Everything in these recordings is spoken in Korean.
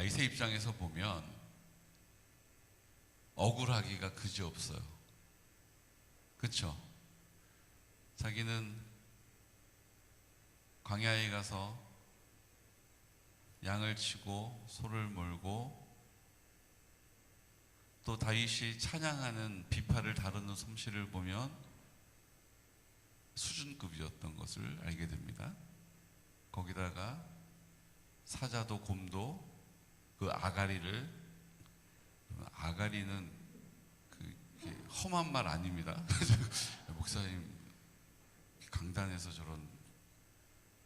다윗의 입장에서 보면 억울하기가 그지 없어요. 그렇죠? 자기는 광야에 가서 양을 치고 소를 몰고 또 다윗이 찬양하는 비파를 다루는 솜씨를 보면 수준급이었던 것을 알게 됩니다. 거기다가 사자도 곰도 그 아가리를 아가리는 그 험한 말 아닙니다. 목사님 강단에서 저런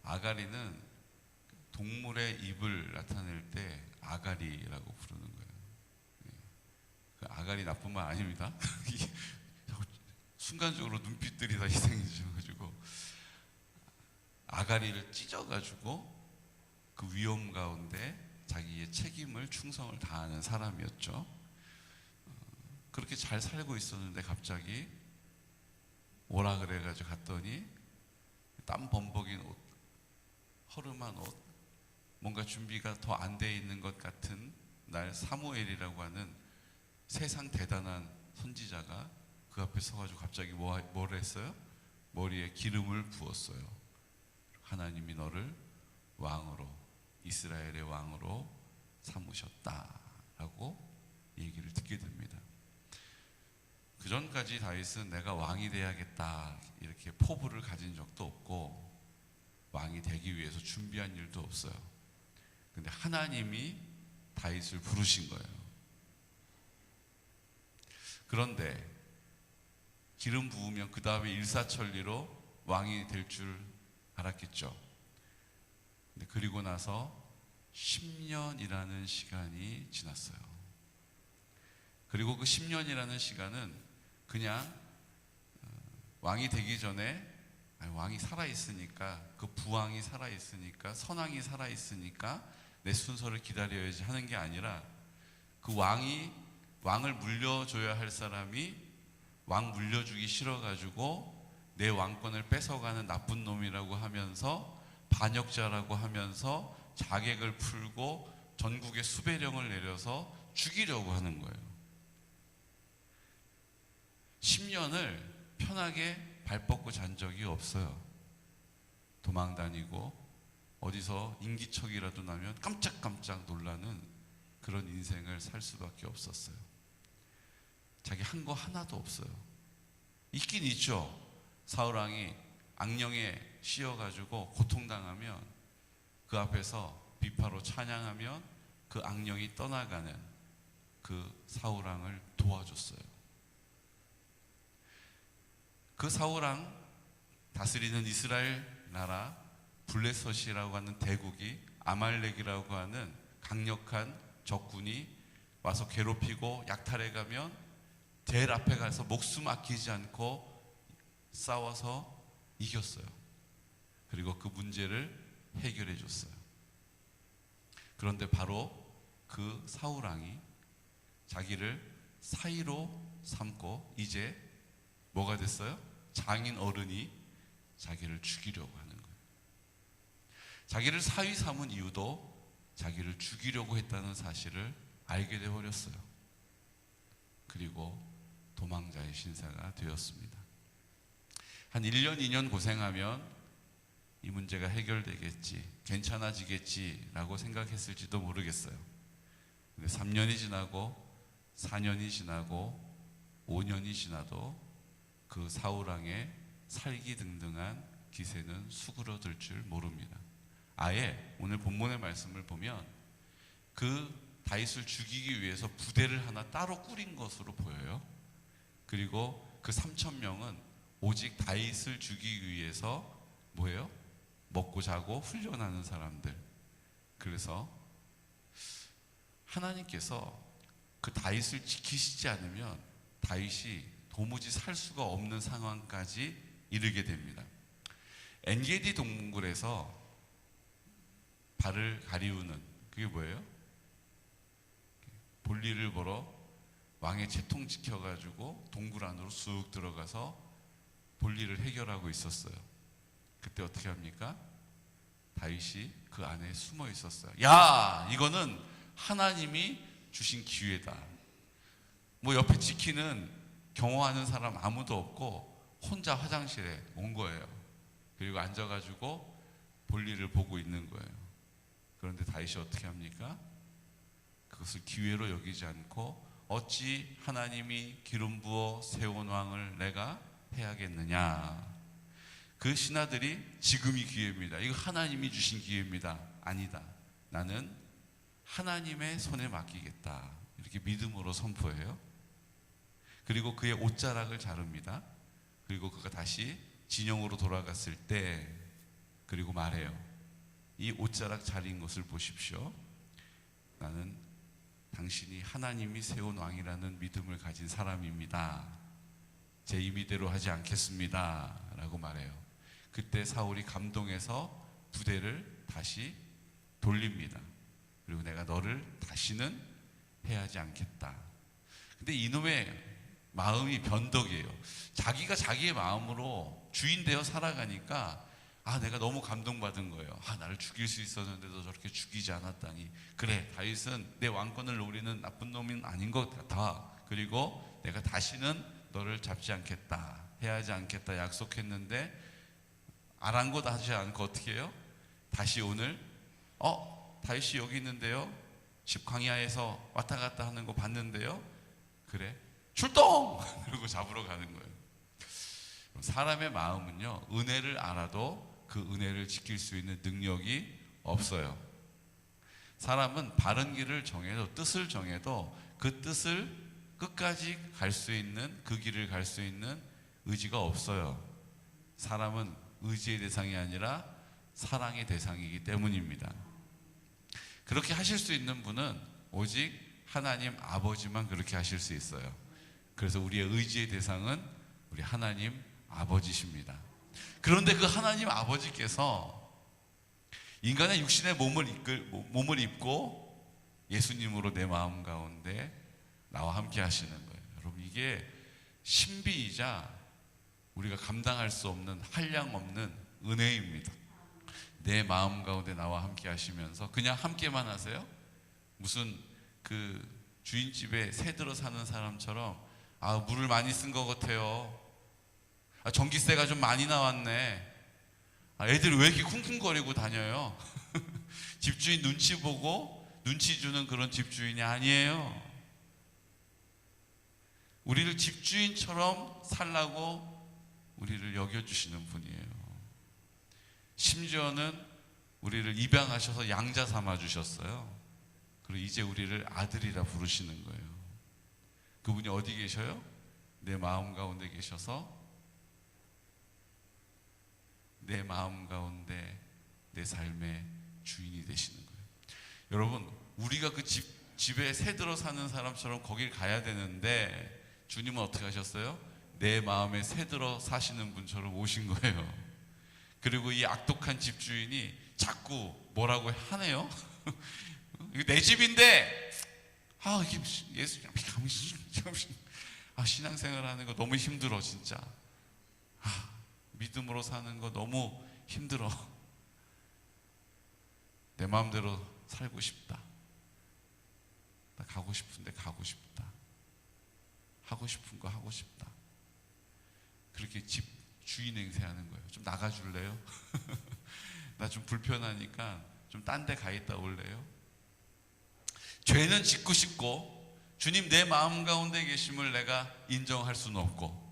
아가리는 동물의 입을 나타낼 때 아가리라고 부르는 거예요. 예. 그 아가리 말 아닙니다. 순간적으로 눈빛들이 다 이상해져가지고 아가리를 찢어가지고 그 위험 가운데 자기의 책임을 충성을 다하는 사람이었죠. 어, 그렇게 잘 살고 있었는데 갑자기 오라 그래가지고 갔더니 땀 범벅인 옷, 허름한 옷, 뭔가 준비가 더 안 돼 있는 것 같은 날 사무엘이라고 하는 세상 대단한 선지자가 그 앞에 서가지고 갑자기 뭐, 뭘 했어요? 머리에 기름을 부었어요. 하나님이 너를 왕으로 이스라엘의 왕으로 삼으셨다라고 얘기를 듣게 됩니다. 그 전까지 다윗은 내가 왕이 돼야겠다 이렇게 포부를 가진 적도 없고 왕이 되기 위해서 준비한 일도 없어요. 근데 하나님이 다윗을 부르신 거예요. 그런데 기름 부으면 그 다음에 일사천리로 왕이 될 줄 알았겠죠. 근데 그리고 나서 10년이라는 시간이 지났어요. 그리고 그 10년이라는 시간은 그냥 어, 왕이 되기 전에 왕이 살아 있으니까 그 부왕이 살아 있으니까 선왕이 살아 있으니까 내 순서를 기다려야지 하는 게 아니라 그 왕이 왕을 물려줘야 할 사람이 왕 물려주기 싫어가지고 내 왕권을 뺏어가는 나쁜 놈이라고 하면서 반역자라고 하면서 자객을 풀고 전국에 수배령을 내려서 죽이려고 하는 거예요. 10년을 편하게 발 뻗고 잔 적이 없어요. 도망 다니고 어디서 인기척이라도 나면 깜짝깜짝 놀라는 그런 인생을 살 수밖에 없었어요. 자기 한 거 하나도 없어요. 있긴 있죠. 사울왕이 악령에 씌어가지고 고통당하면 그 앞에서 비파로 찬양하면 그 악령이 떠나가는 그 사울왕을 도와줬어요. 그 사울왕 다스리는 이스라엘 나라 블레셋이라고 하는 대국이 아말렉이라고 하는 강력한 적군이 와서 괴롭히고 약탈해 가면 델 앞에 가서 목숨 아끼지 않고 싸워서 이겼어요. 그리고 그 문제를 해결해 줬어요. 그런데 바로 그 사울왕이 자기를 사이로 삼고 이제 뭐가 됐어요? 장인 어른이 자기를 죽이려고 하는 거예요. 자기를 사위 삼은 이유도 자기를 죽이려고 했다는 사실을 알게 돼 버렸어요. 그리고 도망자의 신사가 되었습니다. 한 1년, 2년 고생하면 이 문제가 해결되겠지, 괜찮아지겠지라고 생각했을지도 모르겠어요. 근데 3년이 지나고 4년이 지나고 5년이 지나도 그 사우랑의 살기 등등한 기세는 수그러들 줄 모릅니다. 아예 오늘 본문의 말씀을 보면 그 다윗을 죽이기 위해서 부대를 하나 따로 꾸린 것으로 보여요. 그리고 그 3천 명은 오직 다윗을 죽이기 위해서 뭐예요? 먹고 자고 훈련하는 사람들. 그래서 하나님께서 그 다윗을 지키시지 않으면 다윗이 도무지 살 수가 없는 상황까지 이르게 됩니다. 엔게디 동굴에서 발을 가리우는 그게 뭐예요? 볼일을 보러 왕의 채통 지켜가지고 동굴 안으로 쑥 들어가서 볼일을 해결하고 있었어요. 그때 어떻게 합니까? 다윗이 그 안에 숨어 있었어요. 야, 이거는 하나님이 주신 기회다. 뭐 옆에 지키는 경호하는 사람 아무도 없고 혼자 화장실에 온 거예요. 그리고 앉아가지고 볼일을 보고 있는 거예요. 그런데 다윗이 어떻게 합니까? 그것을 기회로 여기지 않고 어찌 하나님이 기름 부어 세운 왕을 내가 해야겠느냐? 그 신하들이 지금이 기회입니다. 이거 하나님이 주신 기회입니다. 아니다. 나는 하나님의 손에 맡기겠다. 이렇게 믿음으로 선포해요. 그리고 그의 옷자락을 자릅니다. 그리고 그가 다시 진영으로 돌아갔을 때 그리고 말해요. 이 옷자락 자린 것을 보십시오. 나는 당신이 하나님이 세운 왕이라는 믿음을 가진 사람입니다. 제 임의대로 하지 않겠습니다. 라고 말해요. 그때 사울이 감동해서 부대를 다시 돌립니다. 그리고 내가 너를 다시는 해하지 않겠다. 근데 이놈의 마음이 변덕이에요. 자기가 자기의 마음으로 주인 되어 살아가니까 아 내가 너무 감동받은 거예요. 아 나를 죽일 수 있었는데도 저렇게 죽이지 않았다니. 그래 다윗은 내 왕권을 노리는 나쁜 놈은 아닌 것 같아. 그리고 내가 다시는 너를 잡지 않겠다. 해하지 않겠다 약속했는데 아랑곳하지 않고 어떻게 해요? 다시 오늘 어 다윗이 여기 있는데요. 집 광야에서 왔다 갔다 하는 거 봤는데요. 그래 출동! 그러고 잡으러 가는 거예요. 사람의 마음은요, 은혜를 알아도 그 은혜를 지킬 수 있는 능력이 없어요. 사람은 바른 길을 정해도, 뜻을 정해도 그 뜻을 끝까지 갈 수 있는, 그 길을 갈 수 있는 의지가 없어요. 사람은 의지의 대상이 아니라 사랑의 대상이기 때문입니다. 그렇게 하실 수 있는 분은 오직 하나님 아버지만 그렇게 하실 수 있어요. 그래서 우리의 의지의 대상은 우리 하나님 아버지십니다. 그런데 그 하나님 아버지께서 인간의 육신의 몸을 이끌 몸을 입고 예수님으로 내 마음 가운데 나와 함께 하시는 거예요. 여러분 이게 신비이자 우리가 감당할 수 없는 한량 없는 은혜입니다. 내 마음 가운데 나와 함께 하시면서 그냥 함께만 하세요? 무슨 그 주인집에 새 들어 사는 사람처럼 아, 물을 많이 쓴 것 같아요. 아, 전기세가 좀 많이 나왔네. 아, 애들이 왜 이렇게 쿵쿵거리고 다녀요? 집주인 눈치 보고 눈치 주는 그런 집주인이 아니에요. 우리를 집주인처럼 살라고 우리를 여겨주시는 분이에요. 심지어는 우리를 입양하셔서 양자 삼아 주셨어요. 그리고 이제 우리를 아들이라 부르시는 거예요. 그분이 어디 계셔요? 내 마음 가운데 계셔서 내 마음 가운데 내 삶의 주인이 되시는 거예요. 여러분, 우리가 그 집, 집에 새 들어 사는 사람처럼 거길 가야 되는데 주님은 어떻게 하셨어요? 내 마음에 새 들어 사시는 분처럼 오신 거예요. 그리고 이 악독한 집주인이 자꾸 뭐라고 하네요. 내 집인데 아 이게 예수 아 신앙생활 하는 거 너무 힘들어 진짜. 아 믿음으로 사는 거 너무 힘들어. 내 마음대로 살고 싶다. 나 가고 싶은데 가고 싶다. 하고 싶은 거 하고 싶다 그렇게 집 주인 행세하는 거예요 좀 나가줄래요? 나 좀 불편하니까 좀 딴 데 가 있다 올래요? 죄는 짓고 싶고 주님 내 마음 가운데 계심을 내가 인정할 수는 없고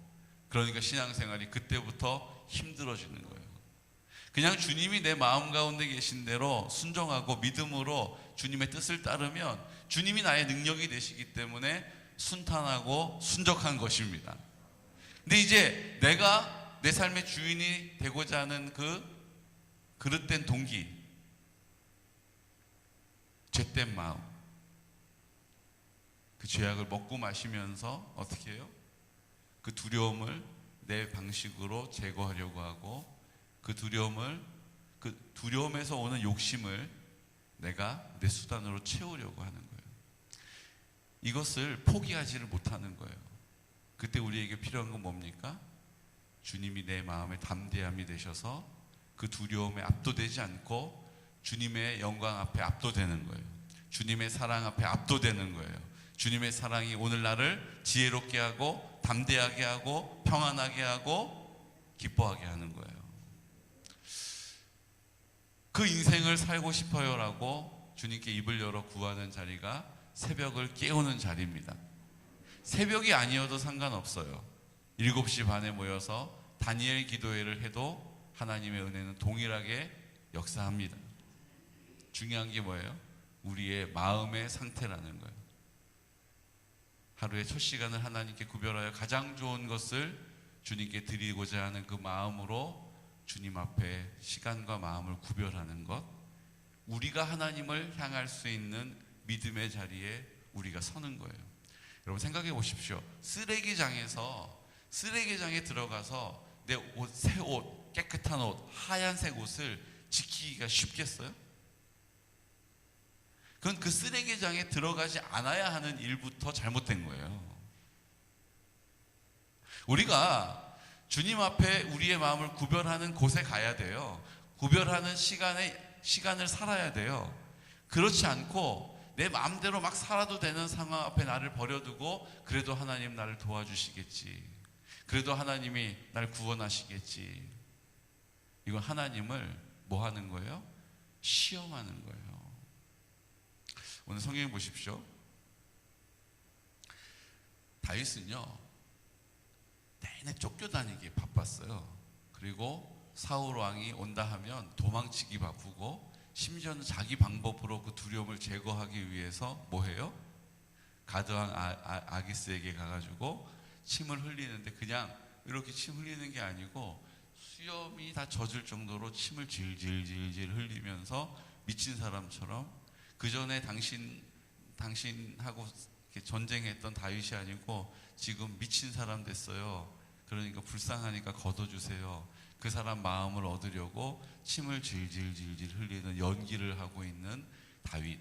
그러니까 신앙생활이 그때부터 힘들어지는 거예요. 그냥 주님이 내 마음 가운데 계신 대로 순종하고 믿음으로 주님의 뜻을 따르면 주님이 나의 능력이 되시기 때문에 순탄하고 순적한 것입니다. 근데 이제 내가 내 삶의 주인이 되고자 하는 그 그릇된 동기, 죄된 마음, 그 죄악을 먹고 마시면서 어떻게 해요? 그 두려움을 내 방식으로 제거하려고 하고 그 두려움을 그 두려움에서 오는 욕심을 내가 내 수단으로 채우려고 하는 거예요. 이것을 포기하지를 못하는 거예요. 그때 우리에게 필요한 건 뭡니까? 주님이 내 마음에 담대함이 되셔서 그 두려움에 압도되지 않고 주님의 영광 앞에 압도되는 거예요. 주님의 사랑 앞에 압도되는 거예요. 주님의 사랑이 오늘 나를 지혜롭게 하고 담대하게 하고 평안하게 하고 기뻐하게 하는 거예요. 그 인생을 살고 싶어요라고 주님께 입을 열어 구하는 자리가 새벽을 깨우는 자리입니다. 새벽이 아니어도 상관없어요. 7시 반에 모여서 다니엘 기도회를 해도 하나님의 은혜는 동일하게 역사합니다. 중요한 게 뭐예요? 우리의 마음의 상태라는 거예요. 하루의 첫 시간을 하나님께 구별하여 가장 좋은 것을 주님께 드리고자 하는 그 마음으로 주님 앞에 시간과 마음을 구별하는 것. 우리가 하나님을 향할 수 있는 믿음의 자리에 우리가 서는 거예요. 여러분 생각해 보십시오. 쓰레기장에서 쓰레기장에 들어가서 내 옷, 새 옷, 깨끗한 옷, 하얀색 옷을 지키기가 쉽겠어요? 그건 그 쓰레기장에 들어가지 않아야 하는 일부터 잘못된 거예요. 우리가 주님 앞에 우리의 마음을 구별하는 곳에 가야 돼요. 구별하는 시간에 시간을 살아야 돼요. 그렇지 않고 내 마음대로 막 살아도 되는 상황 앞에 나를 버려두고 그래도 하나님 나를 도와주시겠지. 그래도 하나님이 날 구원하시겠지. 이건 하나님을 뭐 하는 거예요? 시험하는 거예요. 오늘 성경 보십시오. 다윗은요 내내 쫓겨다니기 바빴어요. 그리고 사울 왕이 온다 하면 도망치기 바쁘고 심지어는 자기 방법으로 그 두려움을 제거하기 위해서 뭐 해요? 가드왕 아, 아, 아 기스에게 가가지고 침을 흘리는데 그냥 이렇게 침 흘리는 게 아니고 수염이 다 젖을 정도로 침을 질질질질 흘리면서 미친 사람처럼 그 전에 당신 당신하고 전쟁했던 다윗이 아니고 지금 미친 사람 됐어요. 그러니까 불쌍하니까 걷어주세요. 그 사람 마음을 얻으려고 침을 질질질질 흘리는 연기를 하고 있는 다윗.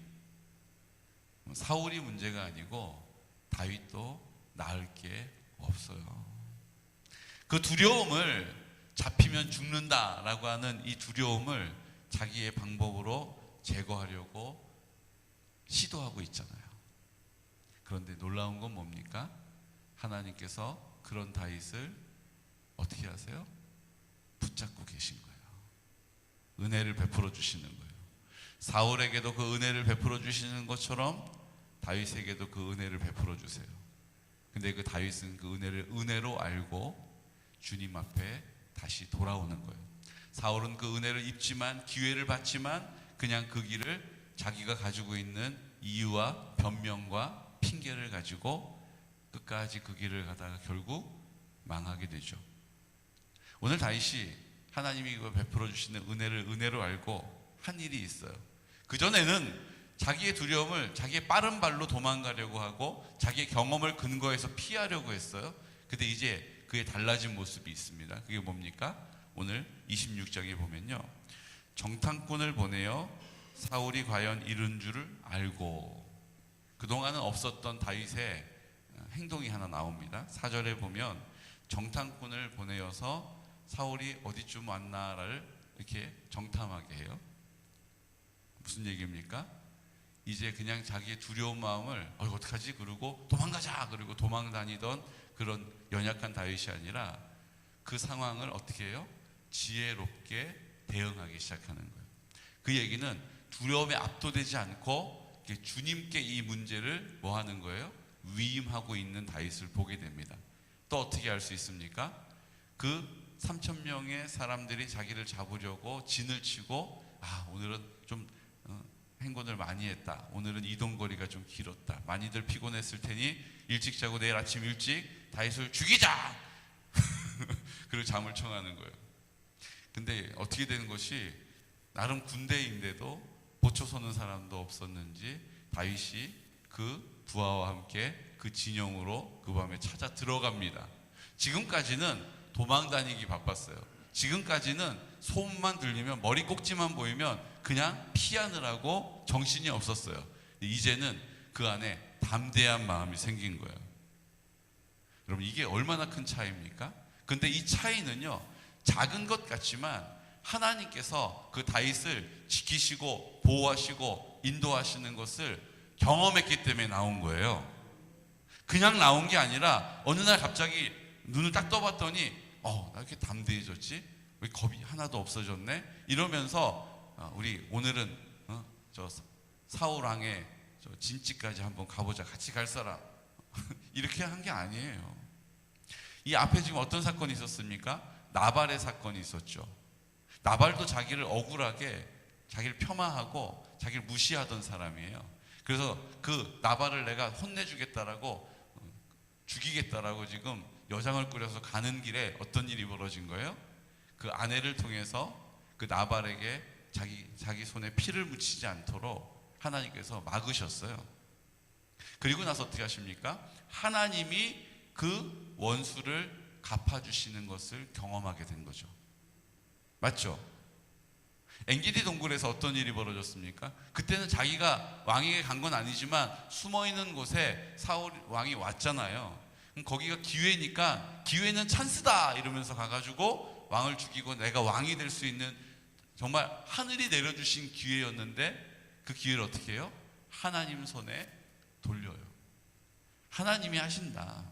사울이 문제가 아니고 다윗도 나을 게 없어요. 그 두려움을 잡히면 죽는다라고 하는 이 두려움을 자기의 방법으로 제거하려고 시도하고 있잖아요. 그런데 놀라운 건 뭡니까? 하나님께서 그런 다윗을 어떻게 하세요? 붙잡고 계신 거예요. 은혜를 베풀어 주시는 거예요. 사울에게도 그 은혜를 베풀어 주시는 것처럼 다윗에게도 그 은혜를 베풀어 주세요. 근데 그 다윗은 그 은혜를 은혜로 알고 주님 앞에 다시 돌아오는 거예요. 사울은 그 은혜를 입지만 기회를 받지만 그냥 그 길을 자기가 가지고 있는 이유와 변명과 핑계를 가지고 끝까지 그 길을 가다가 결국 망하게 되죠. 오늘 다윗이 하나님이 이거 베풀어 주시는 은혜를 은혜로 알고 한 일이 있어요. 그 전에는 자기의 두려움을 자기의 빠른 발로 도망가려고 하고 자기의 경험을 근거해서 피하려고 했어요. 근데 이제 그의 달라진 모습이 있습니다. 그게 뭡니까? 오늘 26장에 보면요. 정탐꾼을 보내어 사울이 과연 이른 줄을 알고 그동안은 없었던 다윗의 행동이 하나 나옵니다. 사절에 보면 정탐꾼을 보내어서 사울이 어디쯤 왔나를 이렇게 정탐하게 해요. 무슨 얘기입니까? 이제 그냥 자기의 두려운 마음을 어 어떡하지 그러고 도망가자 그리고 도망 다니던 그런 연약한 다윗이 아니라 그 상황을 어떻게 해요? 지혜롭게 대응하기 시작하는 거예요. 그 얘기는 두려움에 압도되지 않고 주님께 이 문제를 뭐 하는 거예요? 위임하고 있는 다윗을 보게 됩니다. 또 어떻게 할수 있습니까? 그 3천 명의 사람들이 자기를 잡으려고 진을 치고 아 오늘은 좀 어, 행군을 많이 했다. 오늘은 이동 거리가 좀 길었다. 많이들 피곤했을 테니 일찍 자고 내일 아침 일찍 다윗을 죽이자. 그리고 잠을 청하는 거예요. 근데 어떻게 되는 것이 나름 군대인데도 보초 서는 사람도 없었는지 다윗이 그 부하와 함께 그 진영으로 그 밤에 찾아 들어갑니다. 지금까지는 도망 다니기 바빴어요. 지금까지는 소음만 들리면 머리 꼭지만 보이면 그냥 피하느라고 정신이 없었어요. 이제는 그 안에 담대한 마음이 생긴 거예요. 여러분 이게 얼마나 큰 차이입니까? 근데 이 차이는요 작은 것 같지만 하나님께서 그 다윗을 지키시고 보호하시고 인도하시는 것을 경험했기 때문에 나온 거예요. 그냥 나온 게 아니라 어느 날 갑자기 눈을 딱 떠봤더니 어, 나 이렇게 담대해졌지? 왜 겁이 하나도 없어졌네? 이러면서 어, 우리 오늘은 어, 저 사울 왕의 저 진지까지 한번 가보자. 같이 갈 사람. 이렇게 한 게 아니에요. 이 앞에 지금 어떤 사건이 있었습니까? 나발의 사건이 있었죠. 나발도 자기를 억울하게 자기를 폄하하고 자기를 무시하던 사람이에요. 그래서 그 나발을 내가 혼내주겠다라고 어, 죽이겠다라고 지금 여장을 꾸려서 가는 길에 어떤 일이 벌어진 거예요? 그 아내를 통해서 그 나발에게 자기 자기 손에 피를 묻히지 않도록 하나님께서 막으셨어요. 그리고 나서 어떻게 하십니까? 하나님이 그 원수를 갚아주시는 것을 경험하게 된 거죠. 맞죠? 엔기디 동굴에서 어떤 일이 벌어졌습니까? 그때는 자기가 왕에게 간 건 아니지만 숨어 있는 곳에 사울 왕이 왔잖아요. 그럼 거기가 기회니까 기회는 찬스다 이러면서 가가지고 왕을 죽이고 내가 왕이 될 수 있는 정말 하늘이 내려주신 기회였는데 그 기회를 어떻게 해요? 하나님 손에 돌려요. 하나님이 하신다.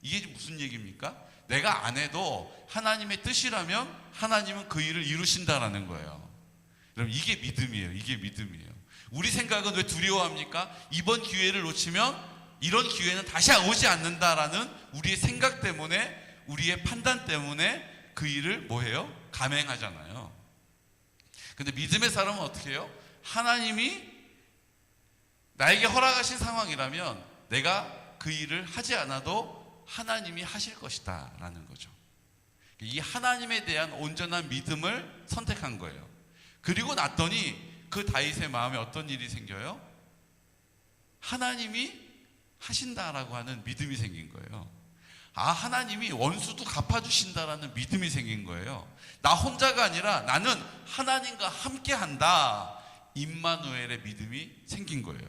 이게 무슨 얘기입니까? 내가 안 해도 하나님의 뜻이라면 하나님은 그 일을 이루신다라는 거예요. 여러분 이게 믿음이에요. 이게 믿음이에요. 우리 생각은 왜 두려워합니까? 이번 기회를 놓치면 이런 기회는 다시 오지 않는다라는 우리의 생각 때문에 우리의 판단 때문에 그 일을 뭐해요? 감행하잖아요. 근데 믿음의 사람은 어떻게 해요? 하나님이 나에게 허락하신 상황이라면 내가 그 일을 하지 않아도 하나님이 하실 것이다 라는 거죠. 이 하나님에 대한 온전한 믿음을 선택한 거예요. 그리고 났더니 그 다윗의 마음에 어떤 일이 생겨요? 하나님이 하신다라고 하는 믿음이 생긴 거예요. 아, 하나님이 원수도 갚아주신다라는 믿음이 생긴 거예요. 나 혼자가 아니라 나는 하나님과 함께 한다. 임마누엘의 믿음이 생긴 거예요.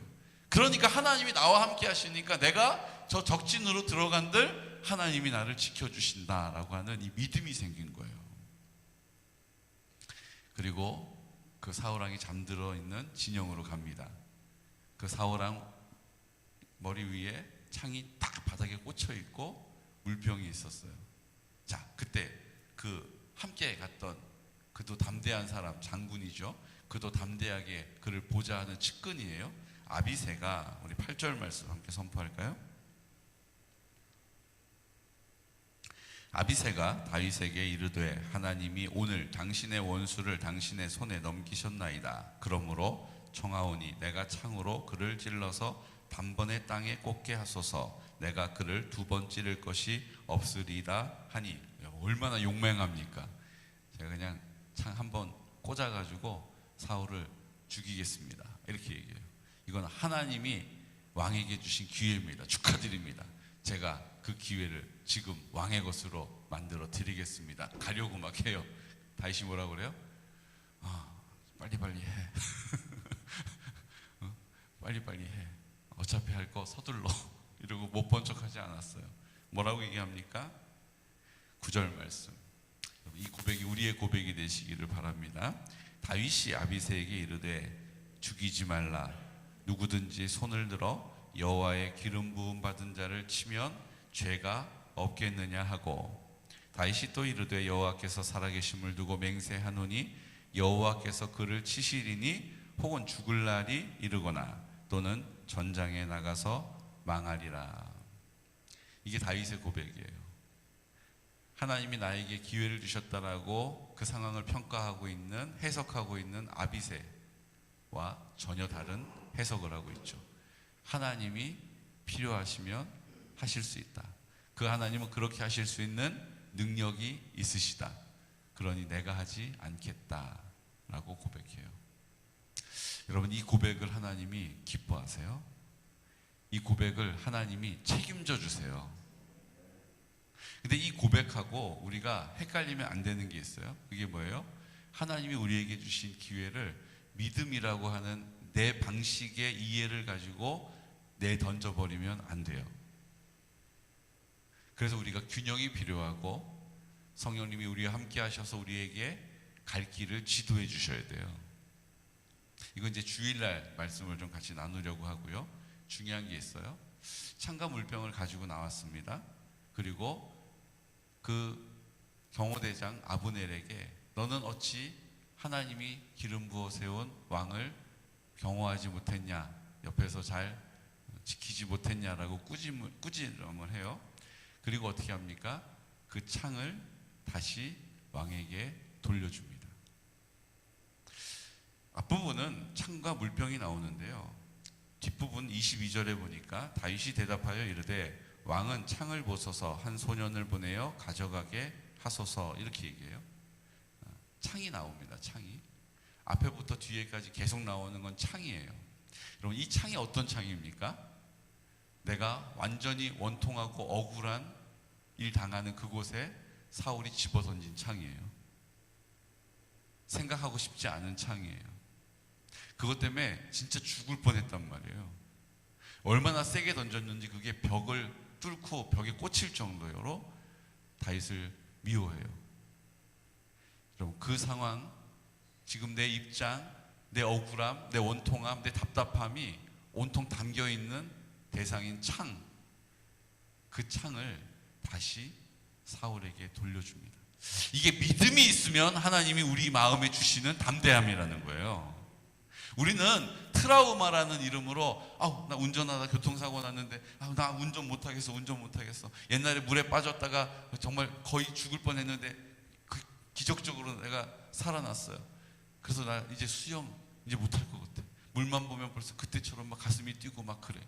그러니까 하나님이 나와 함께 하시니까 내가 저 적진으로 들어간들 하나님이 나를 지켜주신다라고 하는 이 믿음이 생긴 거예요. 그리고 그 사울왕이 잠들어 있는 진영으로 갑니다. 그 사울왕 머리 위에 창이 딱 바닥에 꽂혀 있고 물병이 있었어요. 자, 그때 그 함께 갔던 그도 담대한 사람 장군이죠. 그도 담대하게 그를 보자 하는 측근이에요. 아비세가 우리 8절 말씀 함께 선포할까요? 아비세가 다윗에게 이르되 하나님이 오늘 당신의 원수를 당신의 손에 넘기셨나이다. 그러므로 청하오니 내가 창으로 그를 찔러서 단번에 땅에 꽂게 하소서. 내가 그를 두 번 찌를 것이 없으리다 하니 얼마나 용맹합니까? 제가 그냥 창 한 번 꽂아가지고 사울을 죽이겠습니다. 이렇게 얘기해요. 이건 하나님이 왕에게 주신 기회입니다. 축하드립니다. 제가 그 기회를 지금 왕의 것으로 만들어 드리겠습니다. 가려고 막 해요. 다시 뭐라 그래요? 아, 빨리빨리 해. 어? 빨리빨리 해. 어차피 할 거 서둘러. 이러고 못 본 척하지 않았어요. 뭐라고 얘기합니까? 구절 말씀. 이 고백이 우리의 고백이 되시기를 바랍니다. 다윗이 아비세에게 이르되 죽이지 말라. 누구든지 손을 들어 여호와의 기름 부음 받은 자를 치면 죄가 없겠느냐 하고 다윗이 또 이르되 여호와께서 살아계심을 두고 맹세하노니 여호와께서 그를 치시리니 혹은 죽을 날이 이르거나 또는 전장에 나가서 망하리라. 이게 다윗의 고백이에요. 하나님이 나에게 기회를 주셨다라고 그 상황을 평가하고 있는 해석하고 있는 아비세와 전혀 다른 해석을 하고 있죠. 하나님이 필요하시면 하실 수 있다. 그 하나님은 그렇게 하실 수 있는 능력이 있으시다. 그러니 내가 하지 않겠다라고 고백해요. 여러분 이 고백을 하나님이 기뻐하세요? 이 고백을 하나님이 책임져 주세요. 근데 이 고백하고 우리가 헷갈리면 안 되는 게 있어요. 그게 뭐예요? 하나님이 우리에게 주신 기회를 믿음이라고 하는 내 방식의 이해를 가지고 내 던져버리면 안 돼요. 그래서 우리가 균형이 필요하고 성령님이 우리와 함께 하셔서 우리에게 갈 길을 지도해 주셔야 돼요. 이건 이제 주일날 말씀을 좀 같이 나누려고 하고요. 중요한 게 있어요. 창과 물병을 가지고 나왔습니다. 그리고 그 경호대장 아브넬에게 너는 어찌 하나님이 기름 부어 세운 왕을 경호하지 못했냐 옆에서 잘 지키지 못했냐라고 꾸짐을, 꾸지람을 해요. 그리고 어떻게 합니까? 그 창을 다시 왕에게 돌려줍니다. 앞부분은 창과 물병이 나오는데요. 뒷부분 22절에 보니까 다윗이 대답하여 이르되 왕은 창을 보소서 한 소년을 보내어 가져가게 하소서 이렇게 얘기해요. 어, 창이 나옵니다. 창이 앞에부터 뒤에까지 계속 나오는 건 창이에요. 여러분 이 창이 어떤 창입니까? 내가 완전히 원통하고 억울한 일 당하는 그곳에 사울이 집어던진 창이에요. 생각하고 싶지 않은 창이에요. 그것 때문에 진짜 죽을 뻔했단 말이에요. 얼마나 세게 던졌는지 그게 벽을 뚫고 벽에 꽂힐 정도로 다윗을 미워해요. 여러분 그 상황 지금 내 입장, 내 억울함, 내 원통함, 내 답답함이 온통 담겨 있는 대상인 창. 그 창을 다시 사울에게 돌려줍니다. 이게 믿음이 있으면 하나님이 우리 마음에 주시는 담대함이라는 거예요. 우리는 트라우마라는 이름으로 아우 나 운전하다 교통사고 났는데 아우 나 운전 못하겠어 운전 못하겠어. 옛날에 물에 빠졌다가 정말 거의 죽을 뻔했는데 그 기적적으로 내가 살아났어요. 그래서 나 이제 수영 이제 못할 것 같아. 물만 보면 벌써 그때처럼 막 가슴이 뛰고 막 그래.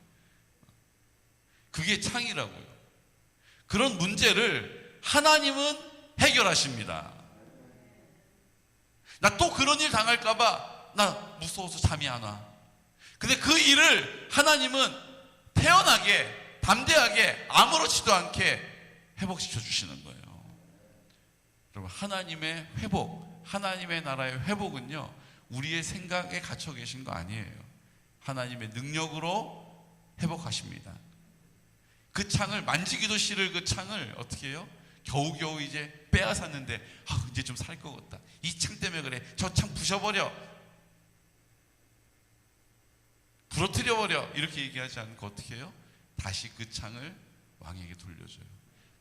그게 창이라고요. 그런 문제를 하나님은 해결하십니다. 나 또 그런 일 당할까봐 나 무서워서 잠이 안 와. 근데 그 일을 하나님은 태연하게, 담대하게, 아무렇지도 않게 회복시켜 주시는 거예요. 여러분, 하나님의 회복, 하나님의 나라의 회복은요, 우리의 생각에 갇혀 계신 거 아니에요. 하나님의 능력으로 회복하십니다. 그 창을 만지기도 싫을 그 창을 어떻게 해요? 겨우겨우 이제 빼앗았는데 아, 이제 좀 살 것 같다. 이 창 때문에 그래. 저 창 부셔버려. 부러뜨려 버려 이렇게 얘기하지 않고 어떻게 해요? 다시 그 창을 왕에게 돌려줘요.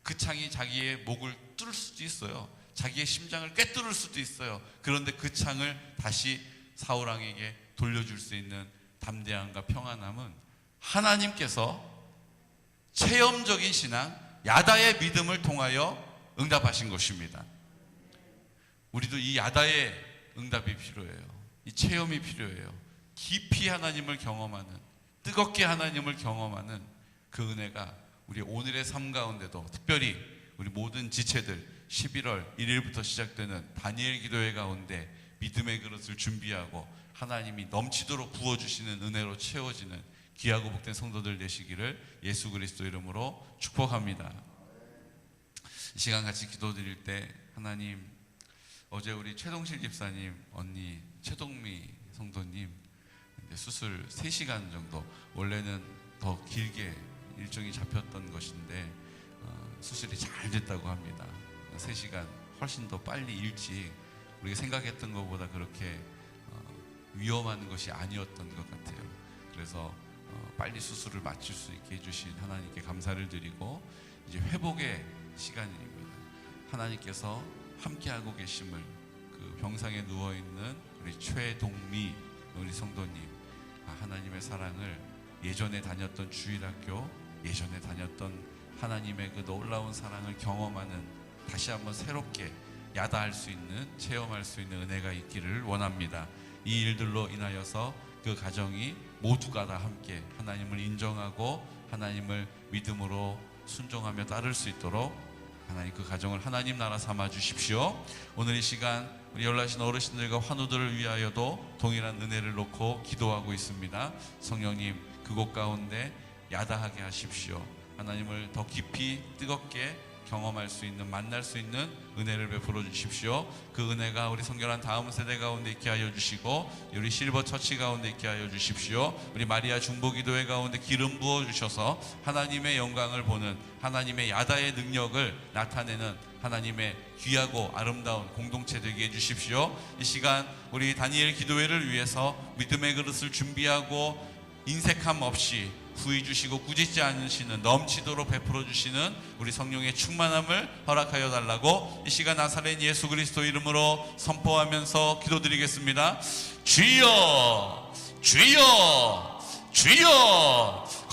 그 창이 자기의 목을 뚫을 수도 있어요. 자기의 심장을 꿰뚫을 수도 있어요. 그런데 그 창을 다시 사울 왕에게 돌려줄 수 있는 담대함과 평안함은 하나님께서 체험적인 신앙, 야다의 믿음을 통하여 응답하신 것입니다. 우리도 이 야다의 응답이 필요해요. 이 체험이 필요해요. 깊이 하나님을 경험하는 뜨겁게 하나님을 경험하는 그 은혜가 우리 오늘의 삶 가운데도 특별히 우리 모든 지체들 11월 1일부터 시작되는 다니엘 기도회 가운데 믿음의 그릇을 준비하고 하나님이 넘치도록 부어주시는 은혜로 채워지는 귀하고 복된 성도들 되시기를 예수 그리스도 이름으로 축복합니다. 이 시간 같이 기도드릴 때 하나님 어제 우리 최동실 집사님 언니 최동미 성도님 수술 3시간 정도 원래는 더 길게 일정이 잡혔던 것인데 어, 수술이 잘 됐다고 합니다. 3시간 훨씬 더 빨리 일찍 우리가 생각했던 것보다 그렇게 어, 위험한 것이 아니었던 것 같아요. 그래서 어, 빨리 수술을 마칠 수 있게 해주신 하나님께 감사를 드리고 이제 회복의 시간입니다. 하나님께서 함께하고 계심을 그 병상에 누워 있는 우리 최동미 우리 성도님 아, 하나님의 사랑을 예전에 다녔던 주일학교, 예전에 다녔던 하나님의 그 놀라운 사랑을 경험하는 다시 한번 새롭게 야다할 수 있는 체험할 수 있는 은혜가 있기를 원합니다. 이 일들로 인하여서 그 가정이 모두가 다 함께 하나님을 인정하고 하나님을 믿음으로 순종하며 따를 수 있도록 하나님 그 가정을 하나님 나라 삼아 주십시오. 오늘 이 시간 우리 연락신 어르신들과 환우들을 위하여도 동일한 은혜를 놓고 기도하고 있습니다. 성령님 그곳 가운데 야다하게 하십시오. 하나님을 더 깊이 뜨겁게 경험할 수 있는 만날 수 있는 은혜를 베풀어 주십시오. 그 은혜가 우리 성결한 다음 세대 가운데 있게 하여 주시고 우리 실버 처치 가운데 있게 하여 주십시오. 우리 마리아 중보기도회 가운데 기름 부어 주셔서 하나님의 영광을 보는 하나님의 야다의 능력을 나타내는 하나님의 귀하고 아름다운 공동체 되게 해 주십시오. 이 시간 우리 다니엘 기도회를 위해서 믿음의 그릇을 준비하고 인색함 없이 후히 주시고 꾸짖지 않으시는 넘치도록 베풀어 주시는 우리 성령의 충만함을 허락하여 달라고 이 시간 나사렛 예수 그리스도 이름으로 선포하면서 기도드리겠습니다. 주여 주여 주여